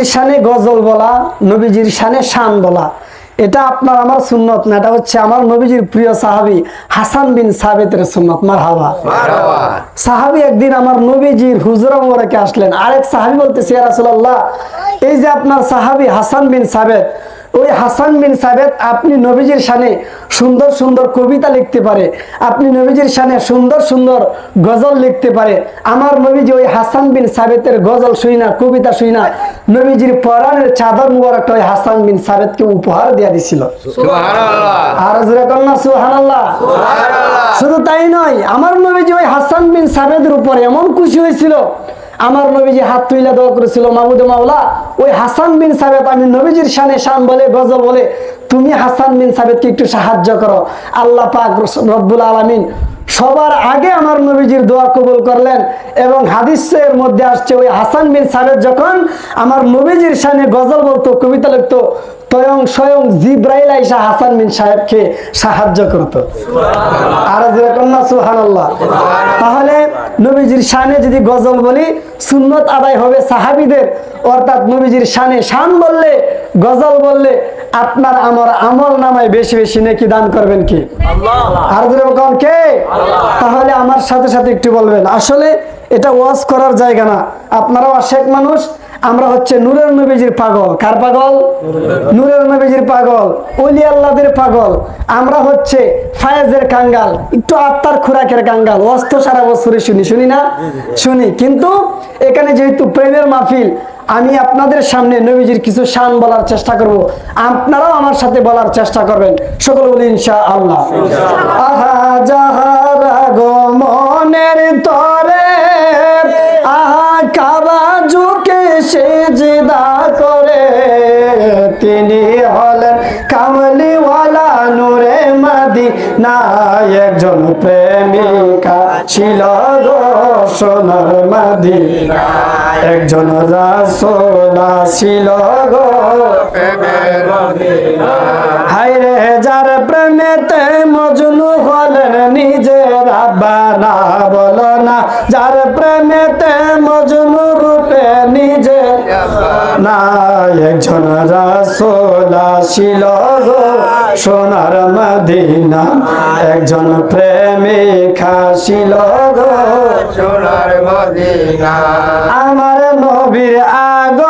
নবীজির শানে গজল বলা নবীজির শানে শান বলা এটা আপনার আমার সুন্নত না এটা হচ্ছে আমার নবীজির প্রিয় সাহাবি হাসান বিন সাবেতের সুন্নত। মার হাওয়া সাহাবি একদিন আমার নবীজির হুজরা মোবারকে আসলেন। আরেক সাহাবি বলতে ইয়া এই যে আপনার সাহাবি হাসান বিন সাবেত ওই হাসান বিন সাবেত আপনি নবীজির শানে সুন্দর সুন্দর কবিতা লিখতে পারে আপনি নবীজির শানে সুন্দর সুন্দর গজল লিখতে পারে। আমার নবীজি ওই হাসান বিন সাবেতের গজল শুই না কবিতা শুই না নবীজির পরাণের চাদর মুবারকটা ওই হাসান বিন সাবেতকে উপহার দেওয়া দিছিল। আর সুবহানাল্লাহ। শুধু তাই নয় আমার নবীজি ওই হাসান বিন সাবেদের উপর এমন খুশি হয়েছিল আমার নবীজি হাত তুইলা দোয়া করেছিল মাহমুদ মাওলা। ওই হাসান বিন সাবেদ আমি নবীজির শানে শান বলে গজল বলে, তুমি হাসান বিন সাবেদকে একটু সাহায্য করো। আল্লাহ পাক রব্বুল আলামিন সবার আগে আমার নবীজির দোয়া কবুল করলেন এবং হাদিসের মধ্যে আসছে, ওই হাসান বিন সাবেদ যখন আমার নবীজির শানে গজল বলতো, কবিতা লিখতো তয়ং স্বয়ং জিব্রাইল আইসা হাসান বিন সাহেবকে সাহায্য করত। আর যেরকম না সুহানাল্লাহ তাহলে নবীজির শানে যদি গজল বলি সুন্নত আদায় হবে সাহাবিদের। অর্থাৎ নবীজির শানে শান বললে গজল বললে আপনার আমার আমল নামায় বেশি বেশি নেকি দান করবেন কি? আর যেরকম কে? তাহলে আমার সাথে সাথে একটু বলবেন। আসলে এটা ওয়াজ করার জায়গা না। আপনারাও আশেক মানুষ, আমরা হচ্ছে নূরের নবীজির পাগল। কার পাগল? নূরের নবীজির পাগল অলি আল্লাদের পাগল। আমরা হচ্ছে ফায়েজের কাঙ্গাল, একটু আত্মার খোরাকের কাঙ্গাল। অস্ত সারা বছরই শুনি শুনি না? শুনি। কিন্তু এখানে যেহেতু প্রেমের মাহফিল, আমি আপনাদের সামনে নবীজির কিছু শান বলার চেষ্টা করব। আপনারাও আমার সাথে বলার চেষ্টা করবেন। সকল বলি ইনশা আল্লাহ আহা যাহারা গো মনের তরে মাদিনা একজন প্রেমিকা ছিল মাদিনা। একজন রাসোলা ছিল গো হাইরে যার প্রেমেতে মজনু হলেন নিজের বানা বলো না, যার প্রেমেতে মজনু না একজন রাসোলা গো সোনার মদিনা। একজন প্রেমিকা গো সোনার মদিনা। আমার নবীর আগমনে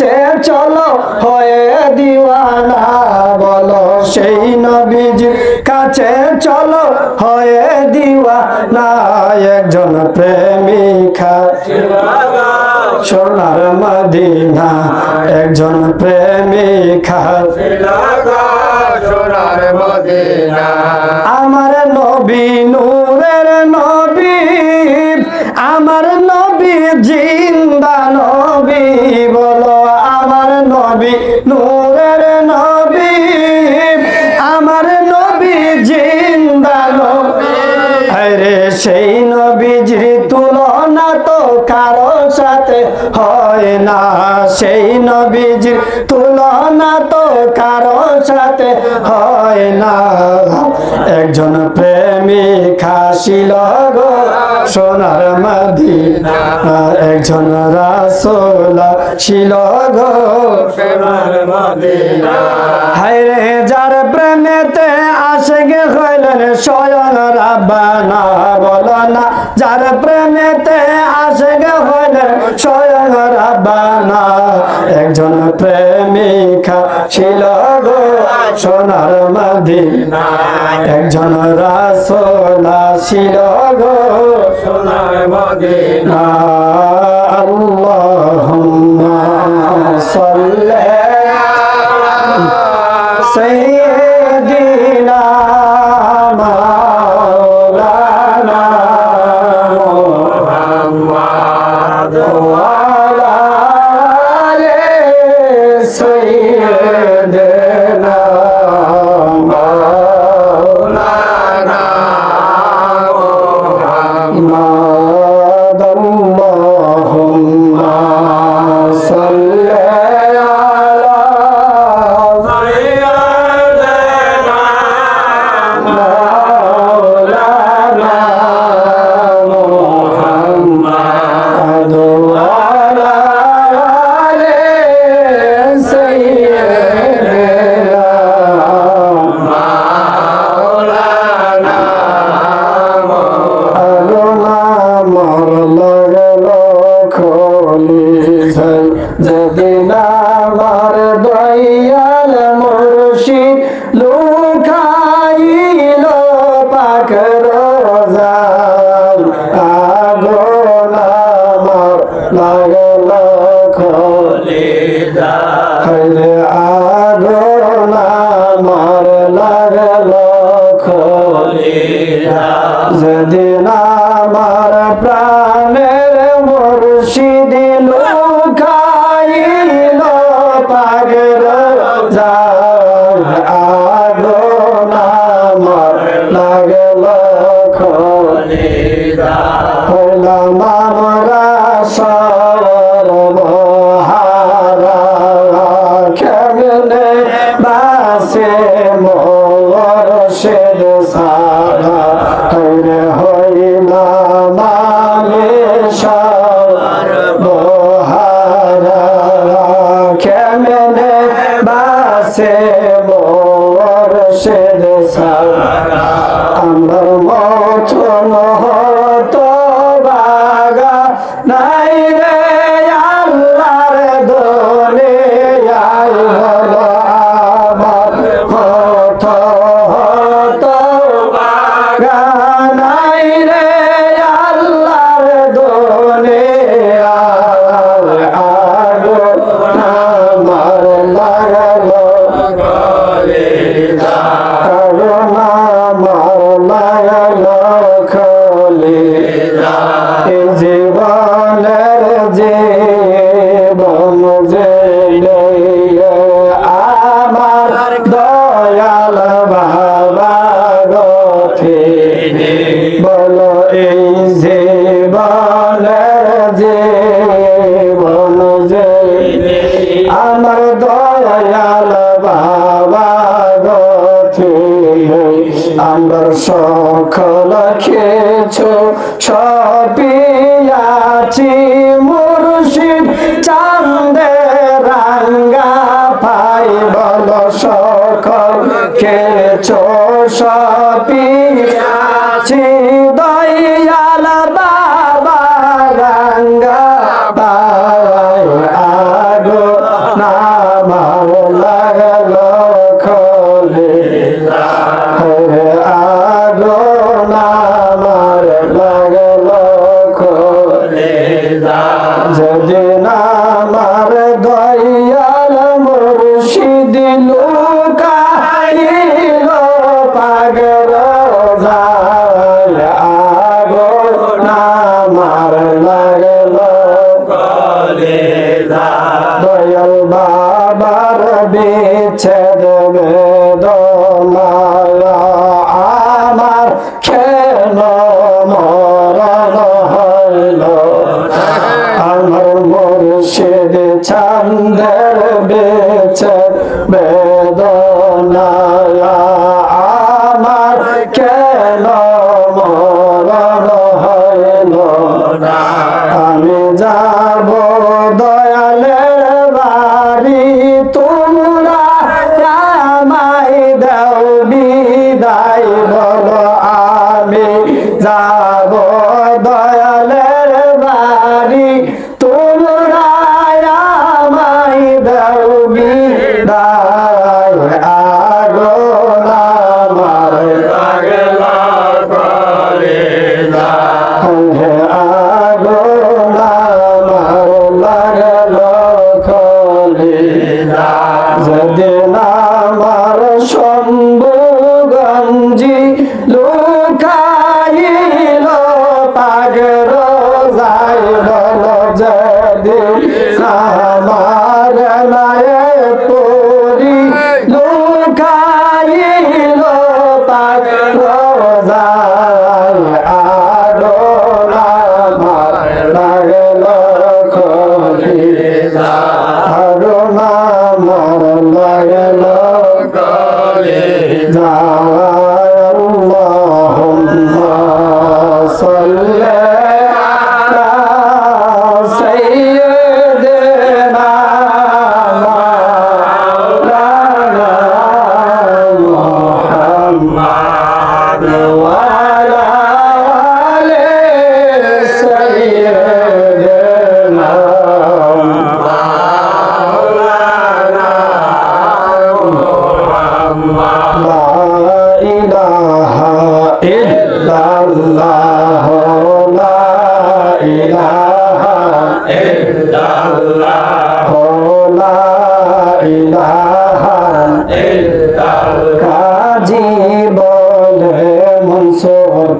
কাছে চলো হয়ে দিওয়ানা বলো। সেই নবীজির কাছে চলো হয়ে দিওয়ানা একজন প্রেমিকা। সোনার মদিনা একজন প্রেমিকা। সোনার মদিনা। আমার নবী সাথে হয় না সেই নবীজির তুলনা তো কারও সাথে হয় না। একজন প্রেমিকা ছিল গো সোনার মদিনা, একজন রাসোলা ছিল গো সোনার মদিনা। হায়রে যার প্রেমেতে হইলেন স্বয়ং রাব্বানা বলো না, যার প্রেমেতে আশেকে হইলেন স্বয়ং রাব্বানা একজন প্রেমিকা ছিল গো সোনার মদিনা। একজন রাসোলা ছিল গো সোনার মদিনা। আল্লাহুম্মা সাল্লি না খোলে খোলা মামরা নাই রে আল্লাহর দোলে আয় দয়াল বাবা রথে বলো এই যে বলে যে বল যে আমার দয়াল বাবা রথে আমার সকল খেছো সপিয়াছি মুর্শিদ চান্দে রাঙ্গা পাই বল সব কাছে দায় দয়াল বা বিদায় বলো আমি যাব।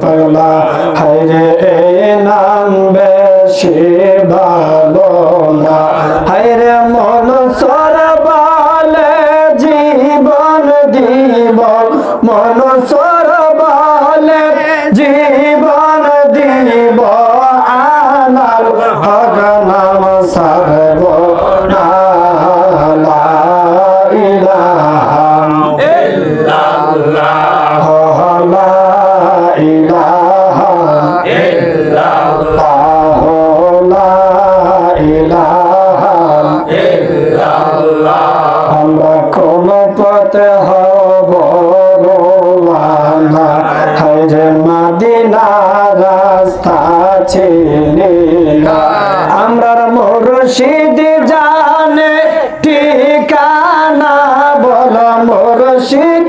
পাগলা হাইরে রে নাম বেশি ভালো না। আমরা কোন পথে হব রোয়ানা হরে মাদিনা রাস্তা না আমরার মুর্শিদ জানে ঠিকানা, বল মুর্শিদ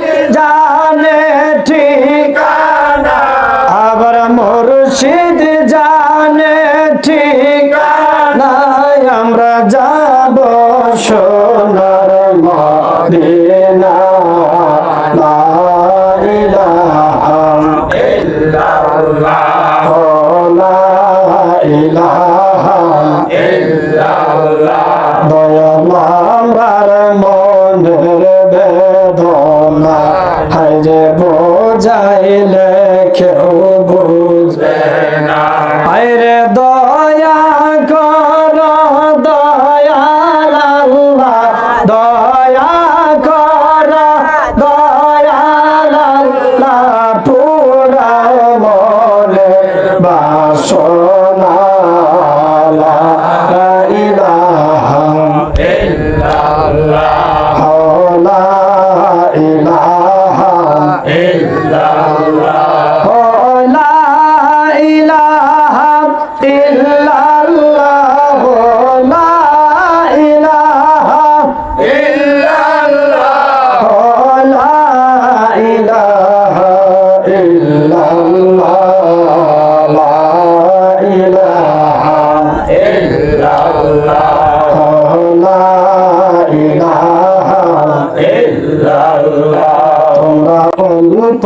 তোমরা অল্প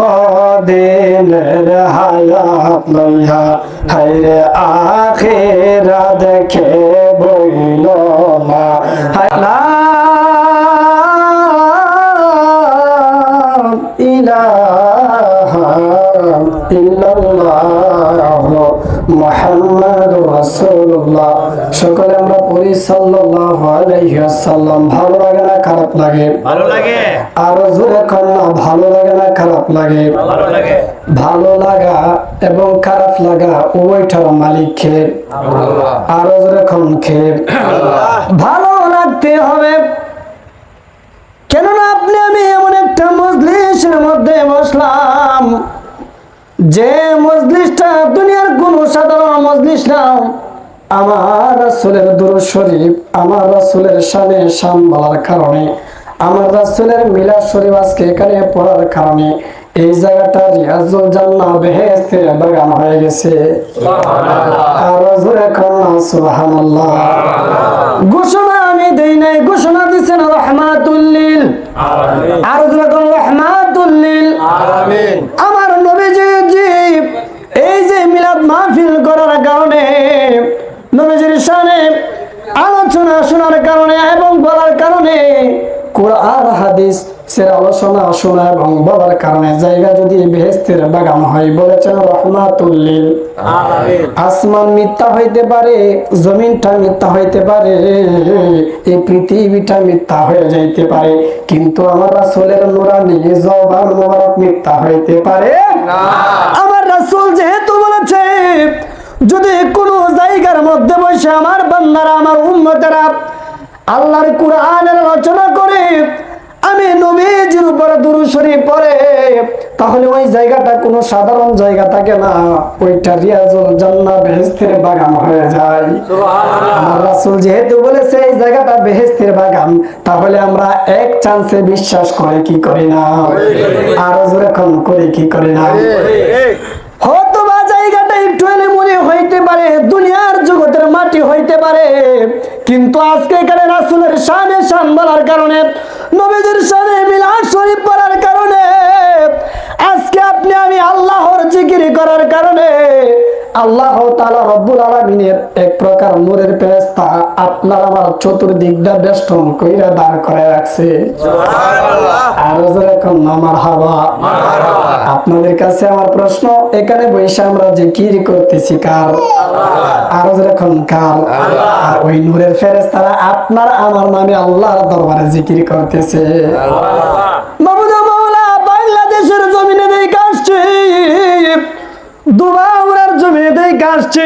দিনের হায়াত লইয়া হাইরে আখেরা দেখে বইল না। হায়লা ইলাহা সকলে আমরা পড়ি সাল্লাল্লাহু আলাইহি ওয়াসাল্লাম। ভালো লাগে না খারাপ লাগে? ভালো লাগে। আরও জোরে না ভালো লাগে না খারাপ লাগে? ভালো লাগে। ভালো লাগা এবং খারাপ লাগা উভয়টার মালিক খে আরও জোরে খে ভালো লাগতে হবে। কেননা আপনি আমি এমন একটা মজলিসের মধ্যে বসলাম। যে মজলিসটা দুনিয়ার কোন সাধারণ মজলিস না আমার রাসূলের দুরূদ শরীফ আমার রাসূলের শান বলার কারণে আমার রাসুলের মিলা শরীফ আজকে এখানে পড়ার কারণে এই জায়গাটা রিয়াজুল জান্নাহ বেহেশতের বাগান হয়ে গেছে। আর কন্যা সুবহানাল্লাহ। হাদিস সের আলোচনা শোনা এবং বলার কারণে জায়গা যদি বেহেস্তের বাগান হয় বলেছেন রহমাতুল্লিল। আসমান মিথ্যা হইতে পারে জমিনটা মিথ্যা হইতে পারে এই পৃথিবীটা মিথ্যা হয়ে যাইতে পারে কিন্তু আমার রাসূলের নুরানি জবান মোবারক মিথ্যা হইতে পারে। আমার রাসূল যেহেতু বলেছে যদি কোনো জায়গার মধ্যে বসে আমার বান্দারা আমার উম্মতেরা আল্লাহর কোরআনের আলোচনা করে আমি নবীজির উপরে দুরু শরীফ পড়ে তাহলে ওই জায়গাটা কোনো সাধারণ জায়গা থাকে না। ওইটা রিয়াজুল জান্নাত বেহেস্তের বাগান হয়ে যায়। আমার রাসূল যেহেতু বলেছে এই জায়গাটা বেহেস্তের বাগান তাহলে আমরা এক চান্সে বিশ্বাস করে কি করি না? আরও জোরে কম করে কি করি না? হয়তো বা জায়গাটা একটু এলে মনে হইতে পারে দুনিয়ার জগতের মাটি হইতে পারে কিন্তু আজকে এখানে রাসুলের শানে শান বলার কারণে নবীদের সাথে মিলাদ শরীফ পড়ার কারণে আজকে আপনি আমি আল্লাহর জিকিরি করার কারণে আল্লাহ তাআলা রব্বুল আলামিনের এক প্রকার নূরের ফেরেশতা আপনার আমার চতুর্দিকটা বেষ্টন কইরা দাঁড় করে রাখছে। আর যেরকম আমার হাওয়া। আপনাদের কাছে আমার প্রশ্ন এখানে বসে আমরা যে কি করতেছি কার? আরও যেরকম কার? আর ওই নূরের ফেরেশতারা আপনার আমার নামে আল্লাহর দরবারে জিকির করতেছে। দুবাউরার জমিনে দেখে আসছে,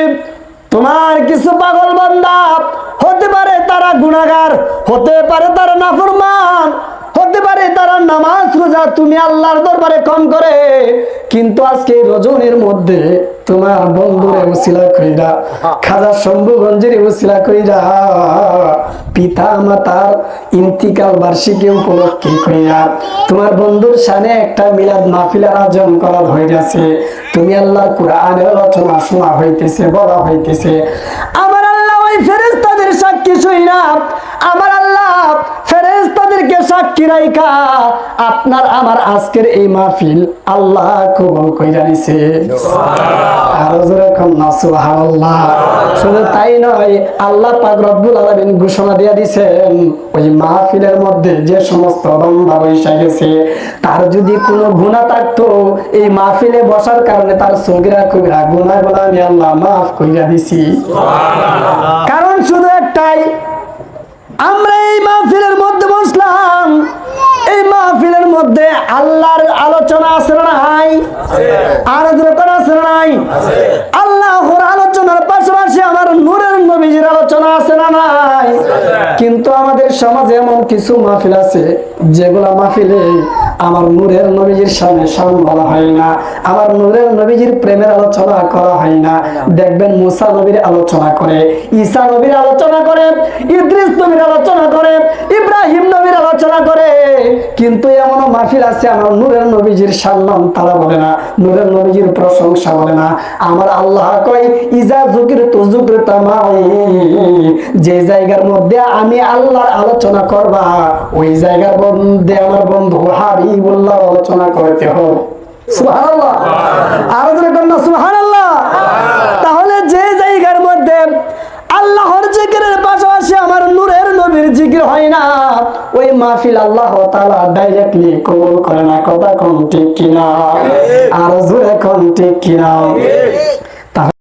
তোমার কিছু পাগল বান্দা। হতে পারে তারা গুণাগার, হতে পারে তারা নাফরমান। হতে পারে তারা নামাজ রোজা তুমি আল্লাহর দরবারে কম করে কিন্তু আজকে রজনীর মধ্যে তোমার বন্ধুরে উসিলা কইরা খাজা শম্ভুগঞ্জের উসিলা কইরা পিতা মাতার ইন্তিকাল বার্ষিকী উপলক্ষে কইরা তোমার বন্ধুর সামনে একটা মিলাদ মাহফিলের আয়োজন করা হইয়াছে। তুমি আল্লাহর কোরআনের আলোচনা শোনা হইতেছে বলা হইতেছে। আমার আল্লাহ ওই ফেরেশতাদের সাক্ষী সইরা আমার আল্লাহ সাক্ষী রাইখা আপনার আমার আজকের এই মাহফিল আল্লাহ কবুল কইরা নিছে। আরও জোরে কন্যা সুবহানাল্লাহ। শুধু তাই নয় আল্লাহ পাক রব্বুল আলামিন ঘোষণা দিয়ে দিছেন ওই মাহফিলের মধ্যে যে সমস্ত বান্দা বৈশা গেছে তার যদি কোনো গুনাহ থাকতো এই মাহফিলে বসার কারণে তার সগিরা কবিরা গুনাহগুলো আমি আল্লাহ মাফ কইরা দিছি। কারণ শুধু একটাই আমরা এই মাহফিলের মধ্যে বসলাম। এই মাহফিলের মধ্যে আল্লাহর আলোচনা আছে না নাই? আর যখন আছে না নাই? আল্লাহর আলোচনার পাশাপাশি আমার নূরের নবীজির আলোচনা আছে না নাই? কিন্তু আমাদের সমাজে এমন কিছু মাহফিল আছে, যেগুলো মাহফিলে আমার নূরের নবীজির সামনে সাম বলা হয় না। আমার নূরের নবীজির প্রেমের আলোচনা করা হয় না। দেখবেন মুসা নবীর আলোচনা করে, ঈসা নবীর আলোচনা করে, ইদ্রিস নবীর আলোচনা করে, ইব্রাহিম নবীর আলোচনা করে। কিন্তু এমন মাহফিল আছে, আমার নূরের নবীজির সম্মান তারা বলে না, নূরের নবীজির প্রশংসা বলে না। আমার আল্লাহ কয়, ইজা জুকির তু জুকির তামাই, যে জায়গার মধ্যে আমি আল্লাহর আলোচনা করবা, ওই জায়গার মধ্যে আমার বন্ধু হাবিবুল্লাহ আলোচনা করতে হবে। সুবহানাল্লাহ। আরও জোরে কন্যা সুবহানাল্লাহ। তাহলে যে জায়গার মধ্যে আল্লাহর জিকিরের পাশাপাশি আমার নূরের নবীর জিকির হয় না ওই মাহফিল আল্লাহ তাআলা ডাইরেক্টলি কবুল করে না। কথা কোন ঠিক কিনা? আর জোরে কোন? ঠিক। কিনা